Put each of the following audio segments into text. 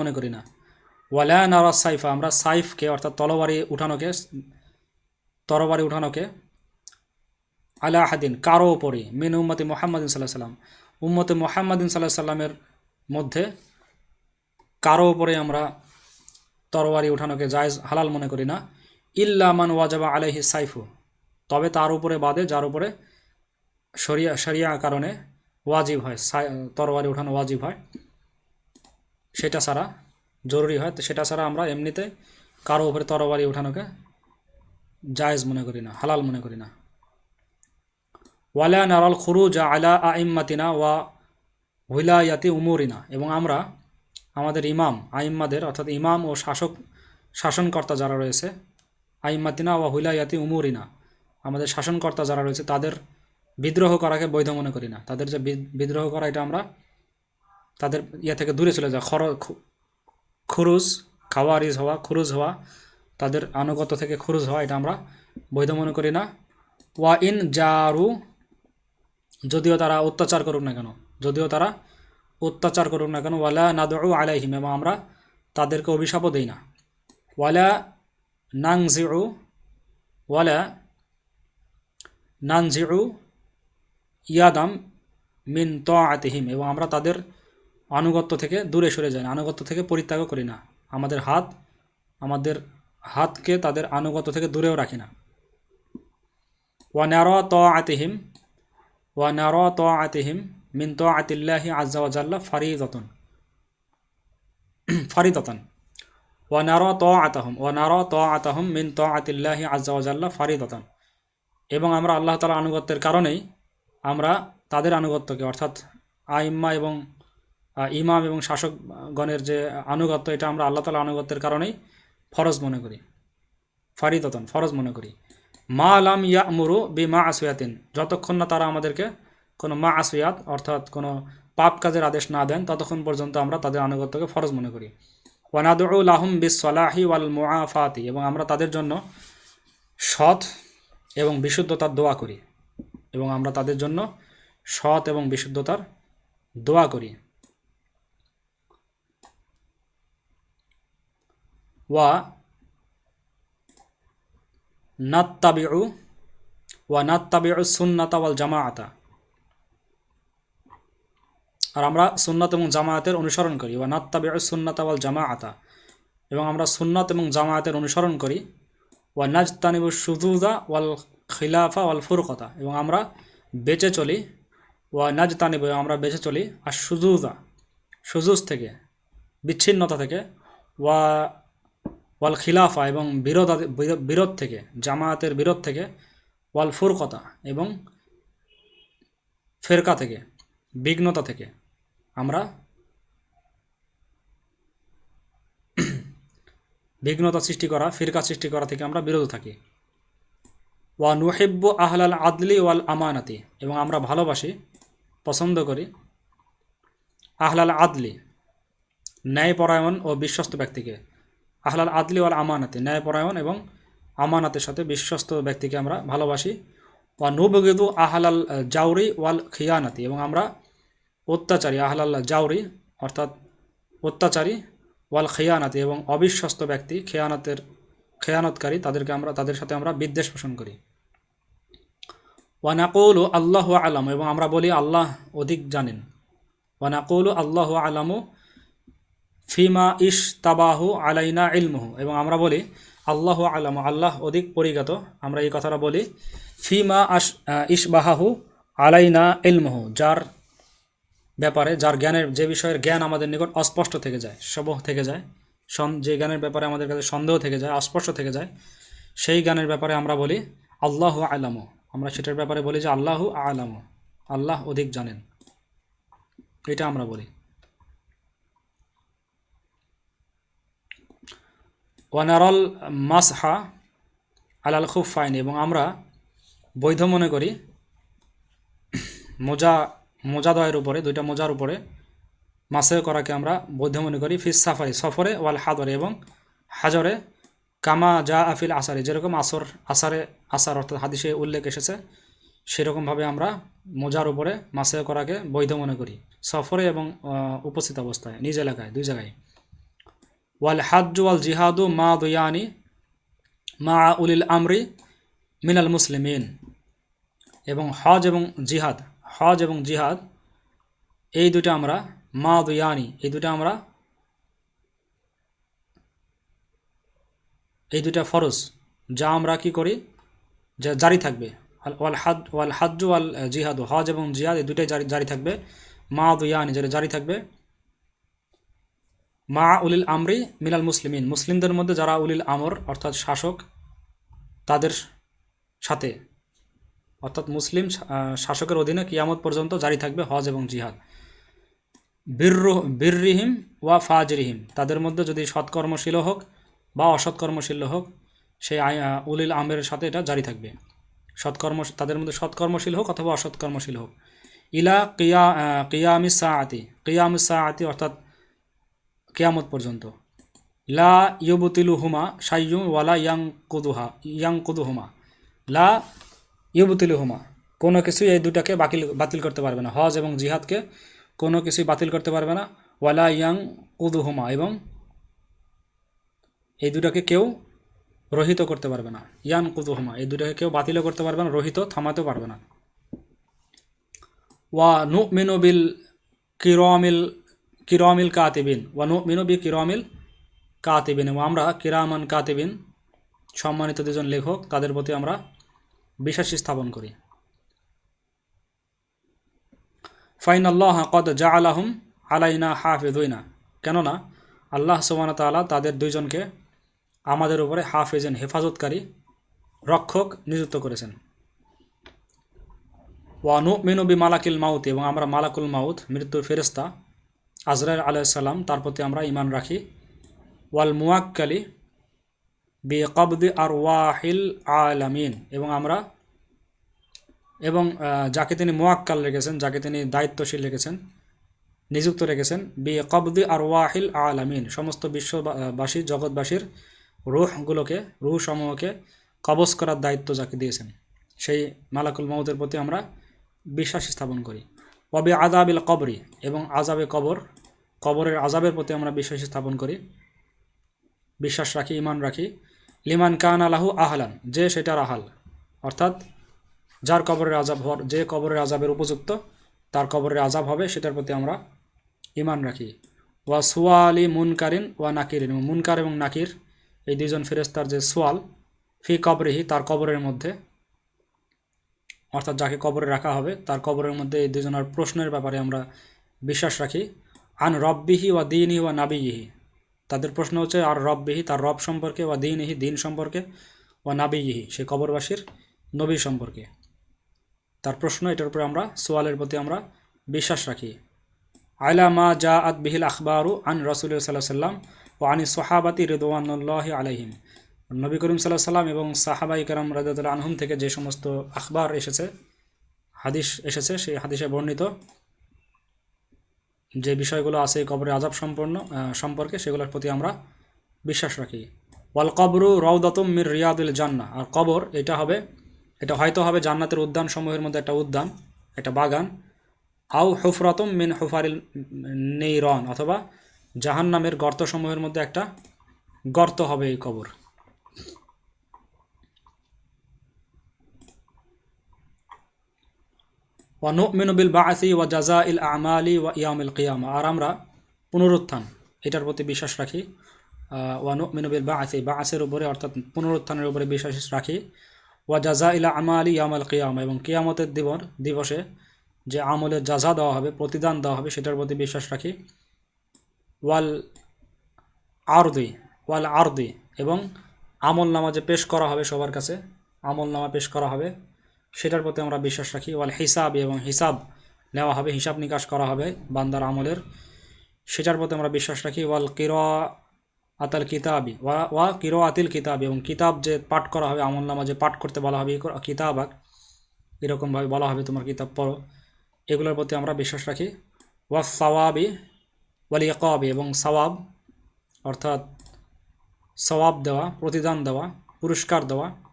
মনে করি না। ওয়ালা নারা সাইফা, আমরা সাইফকে, অর্থাৎ তলবারি উঠানোকে, তরবারি উঠানোকে আলা আহাদিন, কারও ওপরই মিন উম্মতি মোহাম্মদিন সাল্লাহ সাল্লাম। উম্মতে মোহাম্মদিন সাল্লাহ সাল্লামের মধ্যে কারও ওপরে আমরা তরবারি উঠানোকে জায়জ, হালাল মনে করি না। ইল্লা মান ওয়াজাবা আলাইহি সাইফু, তবে তার উপরে বাদে, যার উপরে শরিয়া শরিয়া কারণে ওয়াজিব হয় তরবারি উঠানো ওয়াজিব হয়। সেটা ছাড়া জরুরি হয়। তো সেটা ছাড়া আমরা এমনিতে কারও উপরে তরবারি উঠানোকে জায়েজ মনে করি না, হালাল মনে করি না। ওয়ালা নারাল খুরুজ আলা আইম্মাতিনা ওয়া হুইলায়াতি উমুরিনা। এবং আমরা, আমাদের ইমাম, আইম্মাদের অর্থাৎ ইমাম ও শাসক, শাসনকর্তা যারা রয়েছে, আইম্মাতিনা ওয়া হুইলায়াতি উমরিনা, আমাদের শাসনকর্তা যারা রয়েছে, তাদের বিদ্রোহ করাকে বৈধ মনে করি না। তাদের যে বিদ্রোহ করা, এটা আমরা তাদের ইয়ে থেকে দূরে চলে যায়। খর খুরুজ, খাওয়ারিজ হওয়া, খুরুজ হওয়া, তাদের আনুগত থেকে খুরুজ হওয়া, এটা আমরা বৈধ মনে করি না। ওয়া ইন জারু, যদিও তারা অত্যাচার করুক না কেন, যদিও তারা অত্যাচার করুক না কেন, ওয়ালা নাদু আলাইহিম, এবং আমরা তাদেরকে অভিশাপও দিই না। ওয়ালা নাংজিউ, ওয়ালা নানজিউ ইয়াদাম মিন তাআতিহিম, এবং আমরা তাদের আনুগত্য থেকে দূরে সরে যায় না। আনুগত্য থেকে পরিত্যাগও করি না। আমাদের হাত, আমাদের হাতকে তাদের আনুগত্য থেকে দূরেও রাখি না। ওয়া নার তাআতিহিম, ওয়া নার আতিহিম মিন তাআতিল্লাহি আজ্জা ওয়া জাল্লা ফারিদাতুন ফারিদাতান ওয়া নার তাআতাহুম, ওয়া নার তাআতাহুম মিন তাআতিল্লাহি আজ্জা ওয়া জাল্লা ফারিদাতান এবং আমরা আল্লাহ তালা আনুগত্যের কারণেই আমরা তাদের আনুগত্যকে, অর্থাৎ আইম্মা এবং ইমাম এবং শাসকগণের যে আনুগত্য, এটা আমরা আল্লাহ তালা আনুগত্যের কারণেই ফরজ মনে করি। ফারিদতন, ফরজ মনে করি। মা আলাম ইয়া মুরু বি মা আসুয়াতিন যতক্ষণ না তারা আমাদেরকে কোনো মা আসুয়াত অর্থাৎ কোনো পাপ কাজের আদেশ না দেন, ততক্ষণ পর্যন্ত আমরা তাদের আনুগত্যকে ফরজ মনে করি। ওয়ানাদুল আহম বিস সালাহি ওয়াল মুআফাতি, এবং আমরা তাদের জন্য সৎ এবং বিশুদ্ধতার দোয়া করি। এবং আমরা তাদের জন্য সৎ এবং বিশুদ্ধতার দোয়া করি। ওয়া নাত্তাবিউ ওয়া নাত্তাবিউ সুন্নাতা ওয়াল জামাআতা আর আমরা সুন্নাত এবং জামায়াতের অনুসরণ করি, ওয়া নাত্তাবিউ সুন্নাতা ওয়াল জামাআতা। এবং আমরা সুন্নাত এবং জামায়াতের অনুসরণ করি, ওয়া নাজতানিবু সুজুদা ওয়াল খিলাফা ওয়াল ফুরকতা। এবং আমরা বেঁচে চলি, ওয়া নাজতানিবু আমরা বেঁচে চলি আর সুজুদা সুজুজ থেকে, বিচ্ছিন্নতা থেকে, ওয়া ওয়াল খিলাফা এবং বিরোধ বিরোধ থেকে, জামায়াতের বিরোধ থেকে, ওয়াল ফুরকতা এবং ফেরকা থেকে, বিঘ্নতা থেকে আমরা বিঘ্নতা সৃষ্টি করা, ফিরকা সৃষ্টি করা থেকে আমরা বিরত থাকি। ওয়া নুহিব্ব আহলাল আদলি ওয়াল আমানাতি এবং আমরা ভালোবাসি, পছন্দ করি আহলাল আদলি, ন্যায়পরায়ণ ও বিশ্বস্ত ব্যক্তিকে। আহলাল আদলি ওয়াল আমানাতি, ন্যায়পরায়ণ এবং আমানাতের সাথে বিশ্বস্ত ব্যক্তিকে আমরা ভালোবাসি। ওয়া নুবগিদু আহলাল জাউরি ওয়াল খিয়ানাতি, এবং আমরা অত্যাচারী, আহলাল জাউরি অর্থাৎ অত্যাচারী ওয়াল খেয়ানাতি এবং অবিশ্বস্ত ব্যক্তি, খেয়ানাতের খেয়ানতকারী, তাদেরকে আমরা, তাদের সাথে আমরা বিদ্বেষ পোষণ করি। ওয়ানাকুল আল্লাহ আলাম, এবং আমরা বলি আল্লাহ অধিক জানেন। ওয়ানাকুল আল্লাহ আলামু ফিমা ইশ তাবাহু আলাইনা ইলমুহু। এবং আমরা বলি, আল্লাহ আলামু, আল্লাহ অধিক পরিজ্ঞাত। আমরা এই কথাটা বলি, ফিমা আশ ইশবাহাহু আলাইনা ইলমুহু। যার ব্যাপারে, যার জ্ঞানের যে বিষয়ের জ্ঞান আমাদের নিকট অস্পষ্ট থেকে যায় সব থেকে যায় যে জ্ঞানের ব্যাপারে আমাদের কাছে সন্দেহ থেকে যায়, অস্পষ্ট থেকে যায়, সেই জ্ঞানের ব্যাপারে আমরা বলি, আল্লাহ আলামু। আমরা সেটার ব্যাপারে বলি যে, আল্লাহ আলামু। আল্লাহ অধিক জানেন। এটা আমরা বলি। ওয়ানারল মাসহা আলাল খুব ফাইন এবং আমরা বৈধ মনে করি মোজা মোজাদয়ের উপরে, দুইটা মোজার উপরে মাসে করাকে আমরা বৈধ মনে করি ফিস সাফারি, সফরে ওয়াল হাদরে এবং হাজরে, কামা যা আফিল আসারে, যেরকম আসর, আসারে, আসার অর্থাৎ হাদিসে উল্লেখ এসেছে, সেরকমভাবে আমরা মোজার উপরে মাসে করাকে বৈধ মনে করি, সফরে এবং উপস্থিত অবস্থায়, নিজ এলাকায়, দুই জায়গায়। ওয়াল হাজ্জু ওয়াল জিহাদু মা দুয়ানি মা উলিল আমরি মিনাল মুসলিমিন। এবং হজ এবং জিহাদ, হজ এবং জিহাদ, এই দুটো আমরা মা দুয়ানি, এই দুটা আমরা, এই দুটা ফরজ, যা আমরা কি করি? যা জারি থাকবে। ওয়াল হাদ, ওয়াল হাজ্জু, ওয়াল জিহাদু, হজ এবং জিহাদ, এই দুটাই জারি জারি থাকবে। মা দুয়ানি, যেটা জারি থাকবে। মা উলিল আমরি মিনাল মুসলিমিন। মুসলিমদের মধ্যে যারা উলিল আমর, অর্থাৎ শাসক, তাদের সাথে, অর্থাৎ মুসলিম শাসকের অধীনে কিয়ামত পর্যন্ত জারি থাকবে হজ এবং জিহাদ। বীর্র বীররিহিম ওয়া ফাজরিহিম। তাদের মধ্যে যদি সৎকর্মশীল হোক বা অসৎকর্মশীল হোক, সেই উলিল আমের সাথে এটা জারি থাকবে। সৎকর্ম, তাদের মধ্যে সৎকর্মশীল হোক অথবা অসৎকর্মশীল হোক। ইলা কিয়া কিয়ামিস সাআতি। কিয়ামিস সাআতি অর্থাৎ কেয়ামত পর্যন্ত। লা ইয়বতিলু হুমা সাইয়ুম ওয়ালা ইয়াং কুদুহা ইয়াং কুদুহুমা লা ইয়বতিলু হুমা কোনো কিছুই এই দুটাকে বাতিল বাতিল করতে পারবে না। হজ এবং জিহাদকে কোনো কিছুই বাতিল করতে পারবে না। ওয়ালা ইয়াং কুদুহুমা এবং এই দুটাকে কেউ রহিত করতে পারবে না। ইয়ান কুদুহুমা এই দুটাকে কেউ বাতিলও করতে পারবে না, রহিত থামাতেও পারবে না। ওয়া নু মিনু বিল কিরমিল কিরমিল কাতিবিন, ওয়া নু মিনু বি কিরমিল কাতিবিন, এবং আমরা কিরামান কাতিবিন সম্মানিত দুজন লেখক, তাদের প্রতি আমরা বিশ্বাস স্থাপন করি। ফাইন আল্লাহ কদ জা আলাহুম আলাইনা হাফেদুইনা কেননা আল্লাহ সুবান তাআলা তাদের দুইজনকে আমাদের উপরে হাফেজেন, হেফাজতকারী রক্ষক নিযুক্ত করেছেন। ওয়ানু মিনুবি মালাকিল মাউত, এবং আমরা মালাকুল মাউত, মৃত্যুর ফেরেস্তা আজরাইল আলাইসাল্লাম তার প্রতি আমরা ইমান রাখি। ওয়াল মুয়াক্কালি বি কবদি আর ওয়াহিল আলামিন। এবং আমরা, এবং যাকে তিনি মোয়াক্কাল রেখেছেন, যাকে তিনি দায়িত্বশীল রেখেছেন, নিযুক্ত রেখেছেন বি কবদি আর ওয়াহিল আলামিন। সমস্ত বিশ্ববাসী, জগৎবাসীর রুহগুলোকে রুহ সমূহকে কবজ করার দায়িত্ব যাকে দিয়েছেন, সেই মালাকুল মৌতের প্রতি আমরা বিশ্বাস স্থাপন করি। ওয়াবি আজাবিল কবরি এবং আজাবে কবর, কবরের আজাবের প্রতি আমরা বিশ্বাস স্থাপন করি। বিশ্বাস রাখি ইমান রাখি। লিমান কান আলাহু আহলান, যে সেটার আহাল। অর্থাৎ যার কবরের আজাব হওয়ার, যে কবরের আজাবের উপযুক্ত, তার কবরের আজাব হবে, সেটার প্রতি আমরা ইমান রাখি। ওয়া সুয়ালি মুনকারিন ওয়া নাকিরিন মুনকার এবং নাকির, এই দুইজন ফেরেস্তার যে সোয়াল, ফি কবরেহি, তার কবরের মধ্যে অর্থাৎ যাকে কবরে রাখা হবে, তার কবরের মধ্যে এই দুজনের প্রশ্নের ব্যাপারে আমরা বিশ্বাস রাখি। আন রব্বিহি ওয়া দিনহি ওয়া নাবিহি তাদের প্রশ্ন হচ্ছে, আর রব্বিহি তার রব সম্পর্কে ওয়া দিনহি দিন সম্পর্কে ওয়া নাবিহি সে কবরবাসীর নবী সম্পর্কে। তার প্রশ্ন, এটার উপরে আমরা, সোয়ালের প্রতি আমরা বিশ্বাস রাখি। আয়লা মা জা আত বিহিল আখবারু আন রসুল সাল্লাহ সাল্লাম ও আনি সোহাবাতি রেদওয়ানুল্লাহ আলাইহিম। নবী করিম সাল্লাহ সাল্লাম এবং সাহাবাই কারাম রাজাদুল্লাহ আনহুম থেকে যে সমস্ত আখবার এসেছে, হাদিস এসেছে, সেই হাদিসে বর্ণিত যে বিষয়গুলো আছে এই কবরে আজাব সম্পন্ন সম্পর্কে সেগুলোর প্রতি আমরা বিশ্বাস রাখি। ওয়াল কবরু রৌদাতুম মির রিয়াদুল জান্না। আর কবর এটা হবে, এটা হয়তো হবে জান্নাতের উদ্যান সমূহের মধ্যে একটা উদ্যান, একটা বাগান। আউ হুফরাতুম মিন হুফারিল নেইরন, অথবা জাহান নামের গর্তসমূহের মধ্যে একটা গর্ত হবে এই কবর। ওয়া নুমিনু বিল বাআসি ওয়া জাযাইল আমালি ওয়া ইয়াউমিল কিয়ামা আর আমরা পুনরুত্থান, এটার প্রতি বিশ্বাস রাখি। ওয়া নুমিনু বিল বাআসি বাআসের উপরে, অর্থাৎ পুনরুত্থানের উপরে বিশ্বাস রাখি। ওয়া জাযাইল আমালি ইয়াউমিল কিয়ামা এবং কিয়ামতের দিবস দিবসে যে আমলের যাজা দেওয়া হবে, প্রতিদান দেওয়া হবে, সেটার প্রতি বিশ্বাস রাখি। ওয়াল আরদি ওয়াল আরদি, এবং আমল নামা যে পেশ করা হবে সবার কাছে, আমল নামা পেশ করা হবে। সেটার প্রতি আমরা বিশ্বাস রাখি। ওয়াল হিসাব এবং হিসাব নেওয়া হবে, হিসাব নিকাশ করা হবে বান্দার আমলের। সেটার প্রতি আমরা বিশ্বাস রাখি। ওয়াল কিরা আতাল কিতাবি, ওয়া কিরো আতিল কিতাব এবং কিতাব যে পাঠ করা হবে আমল নামা যে পাঠ করতে বলা হবে, কিতাব কিতাবাক এরকমভাবে বলা হবে তোমার কিতাব পড়ো। এগুলোর প্রতি আমরা বিশ্বাস রাখি। ওয়া সওয়াবি, ওয়াল ইকাবি এবং সওয়াব, অর্থাৎ সওয়াব দেওয়া, প্রতিদান দেওয়া, পুরস্কার দেওয়া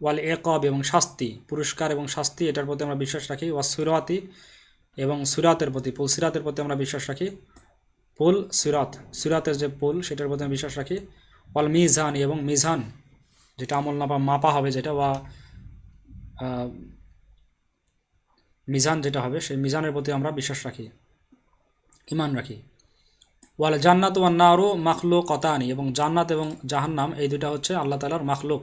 ওয়াল একব এবং শাস্তি, পুরস্কার এবং শাস্তি, এটার প্রতি আমরা বিশ্বাস রাখি। ওয়া সুরাতি এবং সুরাতের প্রতি পুল সিরাতের প্রতি আমরা বিশ্বাস রাখি। পুল সিরাত, সিরাতের যে পুল সেটার প্রতি আমি বিশ্বাস রাখি। ওয়াল মিজান এবং মিজান, যেটা আমল নাপা মাপা হবে যেটা, বা মিজান যেটা হবে, সেই মিজানের প্রতি আমরা বিশ্বাস রাখি, ইমান রাখি। ওয়াল জান্নাত ওয়ান নারু মাখলুক কতানি এবং জান্নাত এবং জাহান্নাম, এই দুটা হচ্ছে আল্লাহ তালার মাখলুক।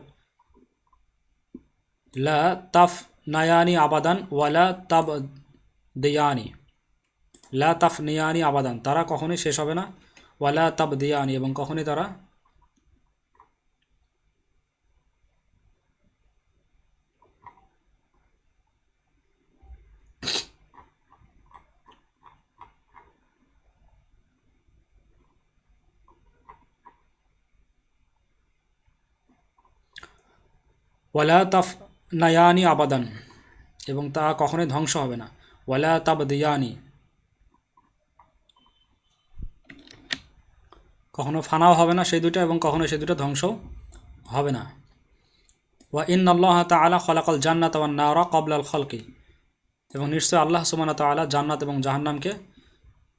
লা তাফ নায়ানি আবাদান ওয়ালা তাব দিয়ানি লা তাফ নিয়ানি আবাদান তারা কখনোই শেষ হবে না। ওয়ালা তাব দিয়ানি এবং কখনোই তারা ওয়ালা তাফ নায়ানি আবাদান, এবং তা কখনোই ধ্বংস হবে না। ওয়ালা তাব দিয়ানি কখনো ফানাও হবে না সেই দুটো এবং কখনো সেই দুটো ধ্বংস হবে না। ওয়া ইন আল্লাহ তালা খলাকল জান্নাত ওয়ান নাওরা কবলাল খলকি, এবং নিশ্চয় আল্লাহ সুমানা তালা জান্নাত এবং জাহান্নামকে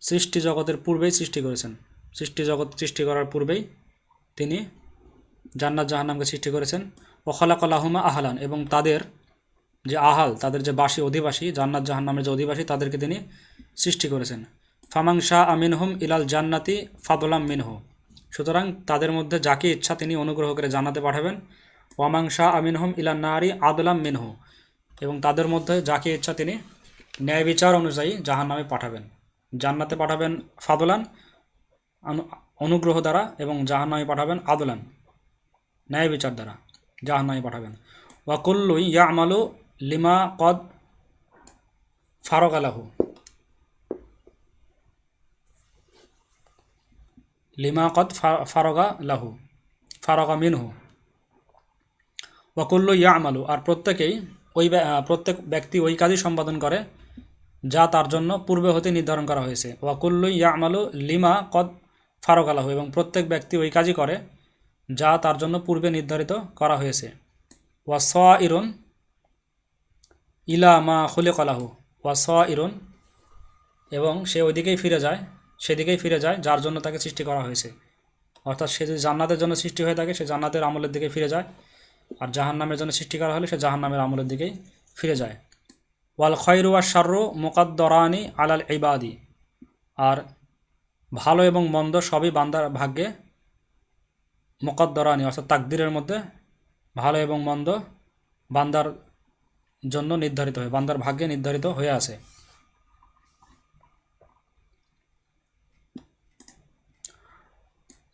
সৃষ্টি জগতের পূর্বেই সৃষ্টি করেছেন। সৃষ্টি জগৎ সৃষ্টি করার পূর্বেই তিনি জান্নাত জাহান্নামকে সৃষ্টি করেছেন। ও খলাকলাহুমা আহলান এবং তাদের যে আহাল, তাদের যে বাসী অধিবাসী, জান্নাত জাহান্নামের যে অধিবাসী, তাদেরকে তিনি সৃষ্টি করেছেন। ফামাং শাহ আমিনহুম ইলাল জান্নাতি ফাদলাম মিনহু। সুতরাং তাদের মধ্যে যাকে ইচ্ছা তিনি অনুগ্রহ করে জান্নাতে পাঠাবেন। ওয়ামাং শাহ আমিনহুম ইলান নারী আদলাম মিনহু। এবং তাদের মধ্যে যাকে ইচ্ছা তিনি ন্যায় বিচার অনুযায়ী জাহান্নামে পাঠাবেন। জান্নাতে পাঠাবেন ফাদলান অনুগ্রহ দ্বারা এবং জাহান্নামে পাঠাবেন আদলান, ন্যায় বিচার দ্বারা। জাহান্নামে পাঠাবেন। ওয়াকুল্লু ইয়ামালু লিমা কদ ফারগালাহু। লিমা কদ ফারগা লাহু ফারগা মিনহু। ওয়াকুল্লু ইয়ামালু, আর প্রত্যেকেই ওই প্রত্যেক ব্যক্তি ওই কাজই সম্পাদন করে যা তার জন্য পূর্বে হতে নির্ধারণ করা হয়েছে। ওয়াকুল্লু ইয়ামালু লিমা কদ ফারগালাহু, এবং প্রত্যেক ব্যক্তি ওই কাজই করে যা তার জন্য পূর্বে নির্ধারিত করা হয়েছে। ওয়া স ইরন ইলা মা খুলে কলাহু ওয়া স ইরুন এবং সে ওইদিকেই ফিরে যায়, সেদিকেই ফিরে যায় যার জন্য তাকে সৃষ্টি করা হয়েছে। অর্থাৎ সে যদি জান্নাতের জন্য সৃষ্টি হয়ে থাকে, সে জান্নাতের আমলের দিকে ফিরে যায়। আর জাহান্নামের জন্য সৃষ্টি করা হলে সে জাহান্নামের আমলের দিকেই ফিরে যায়। ওয়াল খয়রু ওয়া শাররু মুকাদ্দরানি আলাল ইবাদি। আর ভালো এবং মন্দ সবই বান্দার ভাগ্যে মোকদ্দরানি, অর্থাৎ তাকদিরের মধ্যে ভালো এবং মন্দ বান্দার জন্য নির্ধারিত হয়, বান্দার ভাগ্যে নির্ধারিত হয়ে আছে।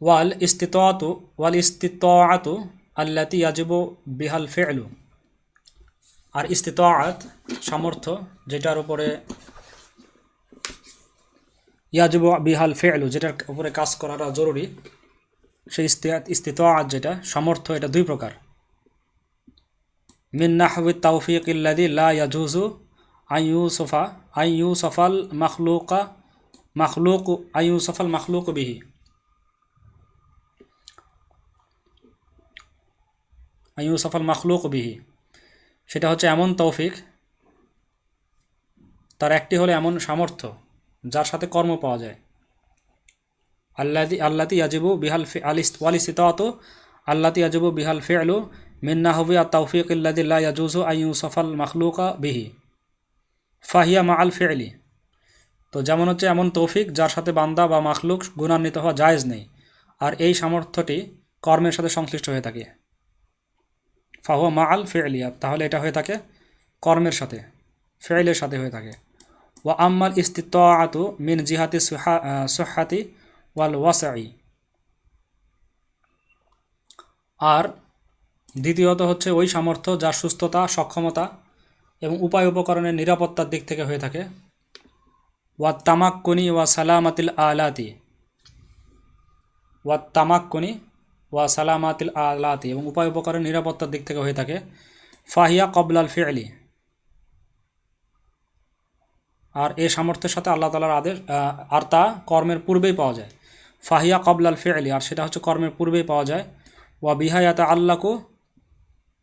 ওয়াল ইস্তিতাতু, ওয়াল ইস্তিতাআতু আল্লাতি ইয়াজিবু বিহাল ফি'লু। আর ইস্তিতাআত সামর্থ্য যেটার উপরে ইয়াজিবু বিহাল ফি'লু, যেটার উপরে কাজ করাটা জরুরি সেই ইস্তিতাআত যেটা, সামর্থ্য এটা দুই প্রকার। মিন নাহবি তাওফিক ইল্লাদি লা ইয়াজুজু আই ইউসফা আই ইউসফাল মাখলুকা, মাখলুক আই ইউসফাল মাখলুক বিহি। আই ইউসফাল মাখলুক বিহি। সেটা হচ্ছে এমন তৌফিক, তার একটি হলো এমন সামর্থ্য, যার সাথে কর্ম পাওয়া যায়। আল্লাদি আল্লাতি ইয়াজিবু বিহাল ফি আলিস ওয়ালিস্তিতাত আল্লাতি ইয়াজিবু বিহাল ফি'লু মিন নাহবি আত তাওফিক ইল্লাদি লা ইয়াজুজু আই ইউসফাল মাখলুকা বিহি ফাহিয়া মা আল ফি'লি তো যেমন হচ্ছে এমন তৌফিক যার সাথে বান্দা বা মাখলুক গুণান্বিত হওয়া জায়েজ নেই। আর এই সামর্থ্যটি কর্মের সাথে সংশ্লিষ্ট হয়ে থাকে। ফাহুয়া মা আল ফি'লিয়া তাহলে এটা হয়ে থাকে কর্মের সাথে ফেইলের সাথে হয়ে থাকে। ওয়া আম্মাল ইস্তিতাআতু মিন জিহাতি সুহা- সুহাতি ওয়াল ওয়াসাই আর দ্বিতীয়ত হচ্ছে ওই সামর্থ্য যার সুস্থতা, সক্ষমতা এবং উপায় উপকরণের নিরাপত্তার দিক থেকে হয়ে থাকে। ওয়া তামাক্কুনি ওয়া সালামাতিল আলাতি। ওয়া তামাক্কুনি ওয়া সালামাতিল আলাতি এবং উপায় উপকরণের নিরাপত্তার দিক থেকে হয়ে থাকে। ফাহিয়া কবলাল ফি'লি আর এ সামর্থ্যের সাথে আল্লাহ তালার আদেশ আর তা কর্মের পূর্বেই পাওয়া যায়। ফাহিয়া কবলাল ফেলি আর সেটা হচ্ছে কর্মের পূর্বেই পাওয়া যায়। ওয়া বিহায়াতা আল্লাকু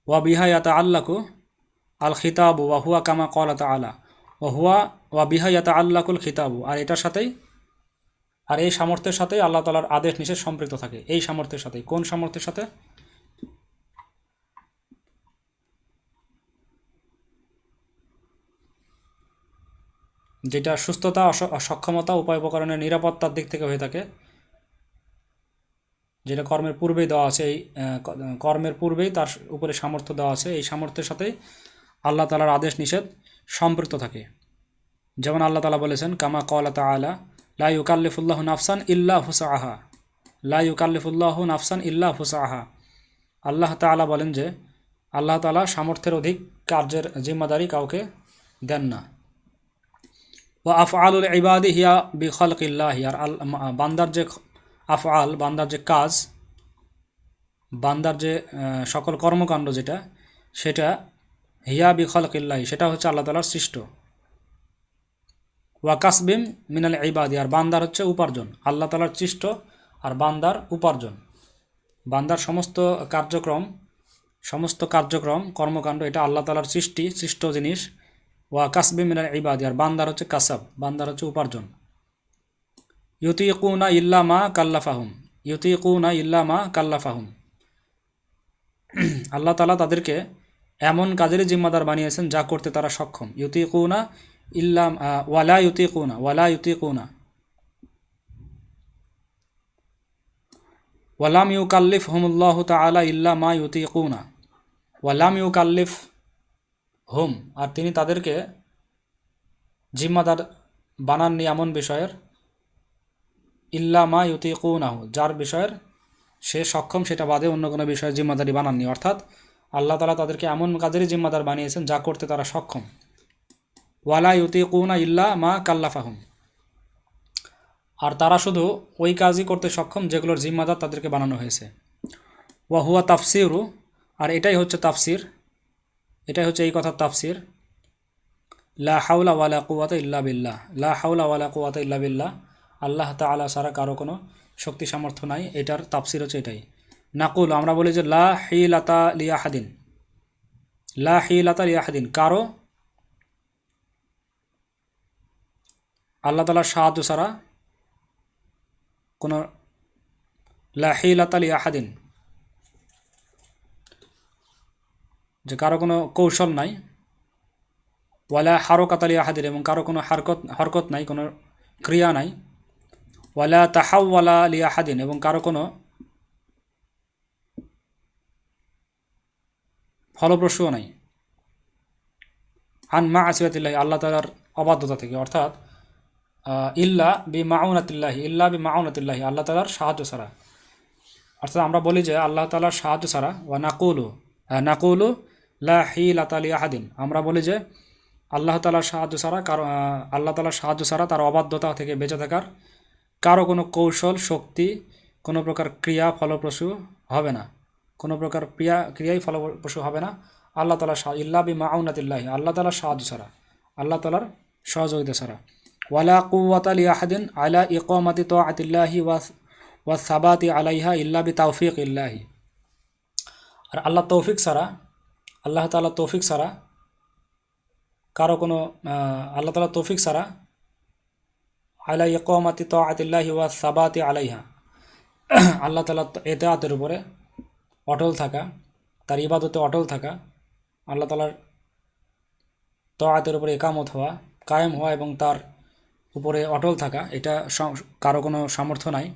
ওয়া বিহায়াতা আল্লাকু আল খিতাবু ওয়া হুয়া কামা কলাতা আলা ও হুয়া, ওয়া বিহায়াতা আল্লাকুল খিতাবু, আর এটার সাথেই, আর এই সামর্থ্যের সাথে আল্লাহ তালার আদেশ নিষেধ সম্পৃক্ত থাকে। এই সামর্থ্যের সাথে কোন সামর্থ্যের সাথে? যেটা সুস্থতা সক্ষমতা উপায় উপকরণের নিরাপত্তার দিক থেকে হয়ে থাকে। যেটা কর্মের পূর্বেই দেওয়া আছে, এই কর্মের পূর্বেই তার উপরে সামর্থ্য দেওয়া আছে, এই সামর্থ্যের সাথেই আল্লাহ তালার আদেশ নিষেধ সম্পৃক্ত থাকে। যেমন আল্লাহ তালা বলেছেন, কামা কলা তালা লা ইউকাল্লিফুল্লাহ নাফসান ইল্লা হুসাহা লা ইউকাল্লিফুল্লাহ নাফসান ইল্লা হুসাহা আল্লাহ তাআলা বলেন যে, আল্লাহ তালা সামর্থ্যের অধিক কার্যের জিম্মাদারি কাউকে দেন না। ও আফআলুল ইবাদি হিয়া বি খলকিল্লাহি আর আল, বান্দার যে আফআল, বান্দার যে কাজ, বান্দার যে সকল কর্মকাণ্ড যেটা, সেটা হিয়া বি খলকিল্লাহি সেটা হচ্ছে আল্লাহ তাআলার সৃষ্ট। ওয়াকাসবিম মিনাল ইবাদি, আর বান্দার হচ্ছে উপার্জন, আল্লাহ তালার সৃষ্ট আর বান্দার উপার্জন। বান্দার সমস্ত কার্যক্রম সমস্ত কার্যক্রম, কর্মকাণ্ড, এটা আল্লাহ তালার সৃষ্টি, সৃষ্ট জিনিস। ওয়া কাসবি মিনাল ইবাদি, আর বান্দার হচ্ছে কাসাব, বান্দার হচ্ছে উপার্জন। ইউতিকুনা ইল্লা মা কাল্লাফাহুম। ইউতিকুনা ইল্লা মা কাল্লাফাহুম। আল্লাহ তালা তাদেরকে এমন কাজেরই জিম্মাদার বানিয়েছেন যা করতে তারা সক্ষম। ইউতিকুনা ইল্লাম ওয়ালা ইউতিকুনা ওয়ালা ইউতিকুনা। ওয়ালাম ইউ কাল্লিফ হুমুল্লাহ তালা ইল্লা মা ইউতিকুনা। ওয়ালাম ইউ কাল্লিফ হুম আর তিনি তাদেরকে জিম্মাদার বানাননি এমন বিষয়ের ইল্লা মা ইউতিকুনাহু, যার বিষয়ের সে সক্ষম, সেটা বাদে অন্য কোনো বিষয়ে জিম্মাদারি বানাননি। অর্থাৎ আল্লাহ তালা তাদেরকে এমন কাজেরই জিম্মাদার বানিয়েছেন যা করতে তারা সক্ষম। ওয়ালা ইউতি ইউতিকুনা ইল্লা মা কাল্লাফাহুম। আর তারা শুধু ওই কাজই করতে সক্ষম যেগুলোর জিম্মাদার তাদেরকে বানানো হয়েছে। ওয়া হুয়া তাফসিরু, আর এটাই হচ্ছে তাফসির। এটাই হচ্ছে এই কথার তাফসির। লা হাউলা ওয়ালা কুয়াতা ইল্লা বিল্লাহ। লা হাউলা ওয়ালা কুয়াতা ইল্লা বিল্লাহ। আল্লাহ তাআলা ছাড়া কারও কোনো শক্তি সামর্থ্য নাই, এটার তাপসির হচ্ছে এটাই। নাকুল, আমরা বলি যে লা হিলাতা লিয়াহাদিন লা হিলাতা লিয়াহাদিন কারও আল্লাহ তালার সাহায্য ছাড়া কোনো লাহিলাতালি আহাদিন যে কারও কোনো কৌশল নাই, ওয়ালা হারকাতালি আহাদিন এবং কারও কোনো হারকত হরকত নাই, কোনো ক্রিয়া নাই। ওয়ালা তাহাওয়ালা আলি আহাদিন এবং কারও কোনো ফলপ্রসূও নাই। আন মা আসিয়াতিল্লাহি আল্লাহ তালার অবাধ্যতা থেকে অর্থাৎ ইল্লা বি মাউনাতিল্লাহি ইল্লা বি মাউনাতিল্লাহি আল্লাহ তালার সাহায্য ছাড়া। অর্থাৎ আমরা বলি যে আল্লাহ তালার সাহায্য ছাড়া ওয়া নাকুলু নাকুলু লা হি লাতালি আহাদিন আমরা বলি যে আল্লাহ তালার সাহায্য ছাড়া কারও আহ, আল্লাহ তালার সাহায্য ছাড়া তার অবাধ্যতা থেকে বেঁচে থাকার কারও কোনো কৌশল, শক্তি, কোনো প্রকার ক্রিয়া, ফলপ্রসূ হবে না। কোনো প্রকার ক্রিয়া, ক্রিয়াই ফলপ্রসূ হবে না। আল্লাহ তালা ইল্লা বি মাউনাতিল্লাহি। আল্লাহ তালার সাহায্য ছাড়া। আল্লাহ তালার সহযোগিতা ছাড়া। ওয়ালা কুওয়াতা লিয়াহাদিন আলা ইকামাতি তাআতিল্লাহি ওয়া ওয়া সাবাতি আলাইহা ইল্লা বি তাওফিক ইল্লাহি আর আল্লাহ তৌফিক ছাড়া, আল্লাহ তালা তৌফিক ছাড়া, কারও কোনো আল্লাহ তাআলা তৌফিক ছাড়া আলা ইকামাতি তাআতিল্লাহি ওয়া সাবাতি আলাইহা। আল্লাহ তাআলা এতায়াতের উপরে অটল থাকা, তার ইবাদতে অটল থাকা, আল্লাহ তাআলার তাআতের উপরে একামত হওয়া, কায়েম হওয়া এবং তার উপরে অটল থাকা, এটা কারও কোনো সামর্থ্য নাই।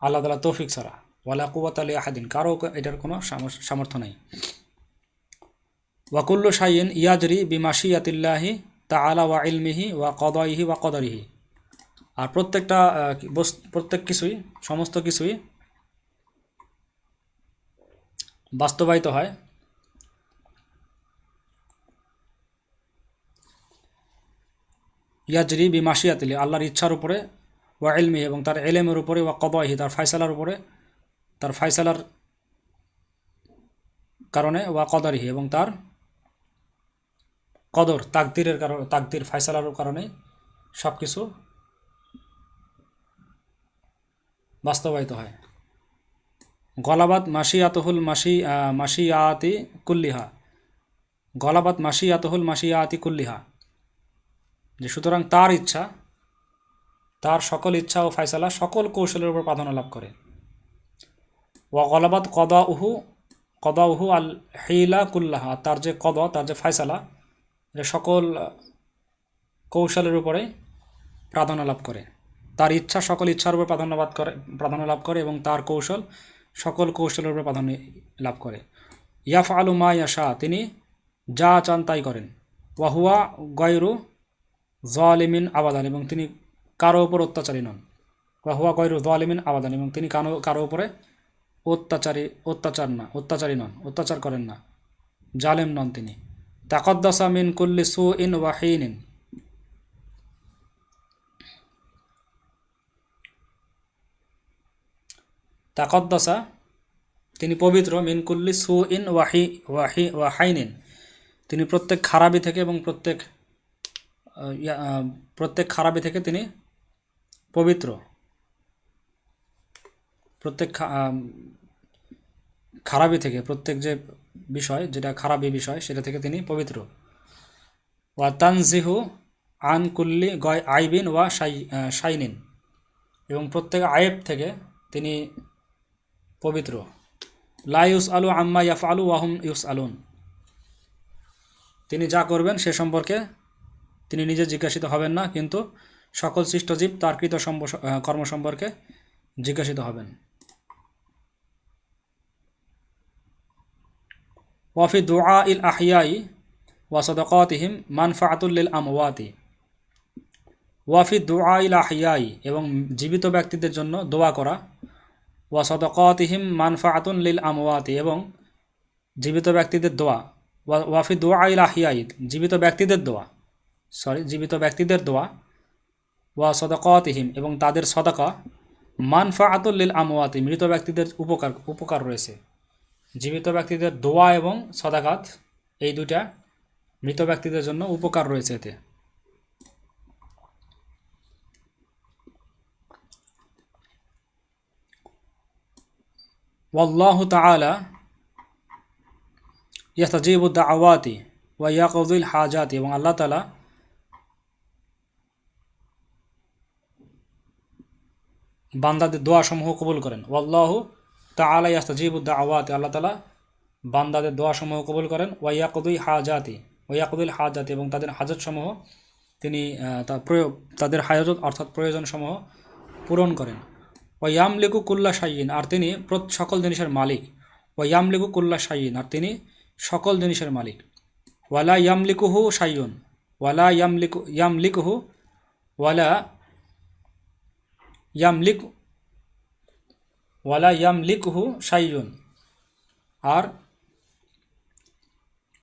আল্লাহ তালা তৌফিক ছাড়া। ওয়ালা কুয়াত আলী আহাদিন কারও এটার কোনো সামর- সামর্থ্য নাই। ওয়াকুল্লু শাইন ইয়াজরি বিমাশিয়াতিল্লাহি তা আলা ওয়া ইলমিহি ওয়া কদাইহি ওয়া কদরিহি। আর প্রত্যেকটা প্রত্যেক কিছুই, সমস্ত কিছুই বাস্তবায়িত হয়। ইয়াজরি বি মাসিয়াতিলি আল্লাহর ইচ্ছার উপরে, ওয়া এলমি এবং তার এলেমের উপরে, ওয়া কবাহি তার ফায়সালার উপরে, তার ফায়সালার কারণে, ওয়া কদারিহি, এবং তার কদর, তাকদিরের কারণে, তাকদির ফায়সালার কারণে সব কিছু বাস্তবায়িত হয়। গলাবাদ মাসিয়াতহুল মাসি আহ, মাসিয়াতি কুল্লিহা। গলাবাদ মাসিয়াতহুল মাসিয়াতি কুল্লিহা। যে সুতরাং তার ইচ্ছা তার সকল ইচ্ছা ও ফায়সালা সকল কৌশলের উপর প্রাধান্য লাভ করে। ওয়া গলাবাত কদা উহু কদা উহু আল হিলা কুল্লাহা তার যে কদ তার যে ফায়সালা সকল কৌশলের উপরে প্রাধান্য লাভ করে। তার ইচ্ছা, সকল ইচ্ছার উপর প্রাধান্যবাদ করে, প্রাধান্য লাভ করে এবং তার কৌশল সকল কৌশলের উপর প্রাধান্য লাভ করে। ইয়াফ আলু মা ইয়াশা, তিনি যা চান তাই করেন। ওয়াহুয়া গয়রু জলিমিন আবাদান, এবং তিনি কারও ওপর অত্যাচারী নন। ওয়াহুয়া গয়রু জলিমিন আবাদান, এবং তিনি কারও কারও ওপরে অত্যাচারী, অত্যাচার না, অত্যাচারী নন, অত্যাচার করেন না। জালেম নন তিনি। তাকদ্দাসা মিন কুল্লি সু ইন ওয়াহিনিন তাকদ্দাসা, তিনি পবিত্র মিনকুল্লি সু ইন ওয়াহি ওয়াহি, ওয়াহাইনিন। তিনি প্রত্যেক খারাপি থেকে এবং প্রত্যেক প্রত্যেক খারাপি থেকে তিনি পবিত্র। প্রত্যেক খারাপি থেকে, প্রত্যেক যে বিষয়, যেটা খারাপি বিষয়, সেটা থেকে তিনি পবিত্র। ওয়া তানজিহু আন কুল্লি গয় আইবিন ওয়া শাই শাইনিন। এবং প্রত্যেক আয়েব থেকে তিনি পবিত্র। লা ইউস আলু আম্মা ইয়াফ আলু ওয়াহুম ইউস আলুন তিনি যা করবেন সে সম্পর্কে তিনি নিজে জিজ্ঞাসিত হবেন না, কিন্তু সকল সৃষ্টজীব তার কৃত কর্ম সম্পর্কে জিজ্ঞাসিত হবেন। ওয়াফি দোয়া ইল আহিয়াই ওয়াসদকাতিহিম মানফাতুল্লিল আমওয়াতি। ওয়াফি দোয়া ইল আহিয়াই এবং জীবিত ব্যক্তিদের জন্য দোয়া করা। ওয়া সদকাতিহিম মানফাআতুন লিল আমওয়াতি এবং জীবিত ব্যক্তিদের দোয়া। ওয়া- ওয়াফি দোয়া ইল আহিয়াই জীবিত ব্যক্তিদের দোয়া। সরি, জীবিত ব্যক্তিদের দোয়া। ওয়া সদকাতিহিম এবং তাদের সদকা। মানফাআতুল লিল আমওয়াতি, মৃত ব্যক্তিদের উপকার উপকার রয়েছে। জীবিত ব্যক্তিদের দোয়া এবং সদাকাত, এই দুইটা মৃত ব্যক্তিদের জন্য উপকার রয়েছে এতে। والله تعالى يستجيب الدعوات ويقضي الحاجات এবং আল্লাহ তাআলা বান্দাদের দোয়া সমূহ কবুল করেন ওয়াল্লাহু তাআলা ইয়াস্তাজিবুদ দাওয়াতি আল্লাহ তাআলা বান্দাদের দোয়া সমূহ কবুল করেন ওয়াইয়াকুদুই হাজাতি ওয়াইয়াকুদুল হাজাতি এবং তাদের হাজত সমূহ তিনি আহ, তা প্রয়োগ তাদের হাজত অর্থাৎ প্রয়োজন সমূহ পূরণ করেন ওয়ামলিকু কুল্লা শাইন আর তিনি সকল জিনিসের মালিক। ওয়ামলিকু কুল্লা শাইন আর তিনি সকল জিনিসের মালিক। ওয়ালা ইয়ামলিকুহু শাইয়ুন ওয়ালা ইয়ামলিকু, ইয়ামলিকুহু, ওয়ালা ইয়ামলিক, ওয়ালা ইয়ামলিকুহু শাইয়ুন আর